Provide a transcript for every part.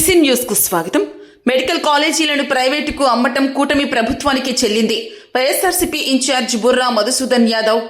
క్రిసిన్ న్యూస్కు స్వాగతం. మెడికల్ కాలేజీలను ప్రైవేటుకు అమ్మటం కూటమి ప్రభుత్వానికి చెల్లింది. వైఎస్ఆర్సీపీ ఇన్ఛార్జ్ బుర్రా మధుసూదన్ యాదవ్.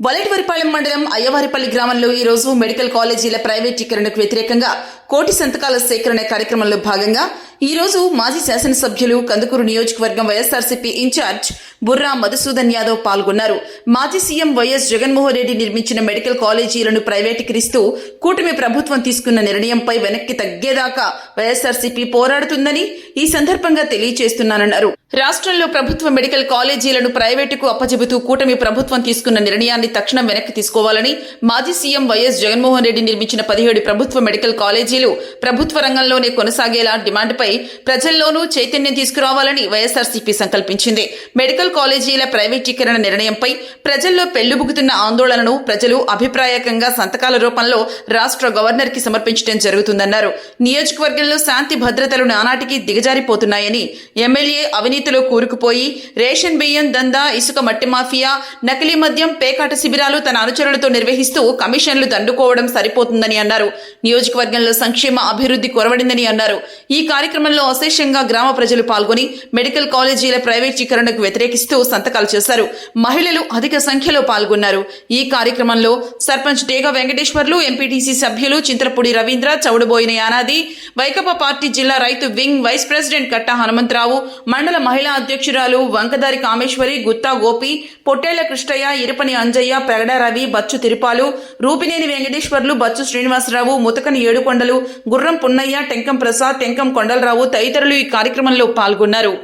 వలటివరిపాలెం మండలం అయ్యవారిపల్లి గ్రామంలో ఈ రోజు మెడికల్ కాలేజీల ప్రైవేటీకరణకు వ్యతిరేకంగా కోటి సంతకాల సేకరణ కార్యక్రమంలో భాగంగా ఈ రోజు మాజీ శాసనసభ్యులు కందుకూరు నియోజకవర్గం వైఎస్ఆర్సీపీ ఇన్ఛార్జ్ బుర్రా మధుసూదన్ యాదవ్ పాల్గొన్నారు. మాజీ సీఎం వైఎస్ జగన్మోహన్ రెడ్డి నిర్మించిన మెడికల్ కాలేజీలను ప్రైవేటీకరిస్తూ కూటమి ప్రభుత్వం తీసుకున్న నిర్ణయంపై వెనక్కి తగ్గేదాకా వైఎస్ఆర్సీపీ పోరాడుతుందని ఈ సందర్భంగా తెలియజేస్తున్నానన్నారు రాష్ట్రంలో ప్రభుత్వ మెడికల్ కాలేజీలను ప్రైవేటుకు అప్పజెబుతూ కూటమి ప్రభుత్వం తీసుకున్న నిర్ణయాన్ని తక్షణం వెనక్కి తీసుకోవాలని మాజీ సీఎం వైఎస్ జగన్మోహన్ రెడ్డి నిర్మించిన పదిహేడు ప్రభుత్వ మెడికల్ కాలేజీలు ప్రభుత్వ రంగంలోనే కొనసాగేలా డిమాండ్పై ప్రజల్లోనూ చైతన్యం తీసుకురావాలని వైఎస్ఆర్సీపీ సంకల్పించింది. మెడికల్ కాలేజీల ప్రైవేటీకరణ నిర్ణయంపై ప్రజల్లో పెళ్ళిబుకుతున్న ఆందోళనను ప్రజలు అభిప్రాయకంగా సంతకాల రూపంలో రాష్ట్ర గవర్నర్కి సమర్పించడం జరుగుతుందన్నారు. నియోజకవర్గంలో శాంతి భద్రతలు నానాటికి దిగజారిపోతున్నాయని ఎమ్మెల్యే అవినీతిలో కూరుకుపోయి రేషన్ బియ్యం దందా ఇసుక మట్టి మాఫియా నకిలీ మద్యం పేకాట శిబిరాలు తన అనుచరులతో నిర్వహిస్తూ కమిషన్లు దండుకోవడం సరిపోతుందని అన్నారు. నియోజకవర్గంలో సంక్షేమ అభివృద్ధి కొరవడిందని అన్నారు. ఈ కార్యక్రమంలో అశేషంగా గ్రామ ప్రజలు పాల్గొని మెడికల్ కాలేజీల ప్రైవేటీకరణకు ఇస్తూ సంతకాలు చేశారు. మహిళలు అధిక సంఖ్యలో పాల్గొన్నారు. ఈ కార్యక్రమంలో సర్పంచ్ డేగ వెంకటేశ్వర్లు ఎంపీటీసీ సభ్యులు చింతలపూడి రవీంద్ర చౌడుబోయిన యానాది వైకపా పార్టీ జిల్లా రైతు wing vice president Katta Hanumantharao మండల మహిళా అధ్యక్షురాలు వంకదారి కామేశ్వరి గుత్తా గోపి పొట్టేళ్ళ కృష్ణయ్య ఇరపని అంజయ్య పెగడ రవి బచ్చు తిరుపాలు రూపినేని వెంకటేశ్వర్లు బచ్చు శ్రీనివాసరావు ముతకని ఏడుకొండలు గుర్రం పున్నయ్య టెంకం ప్రసాద్ టెంకం కొండలరావు తదితరులు ఈ కార్యక్రమంలో పాల్గొన్నారు.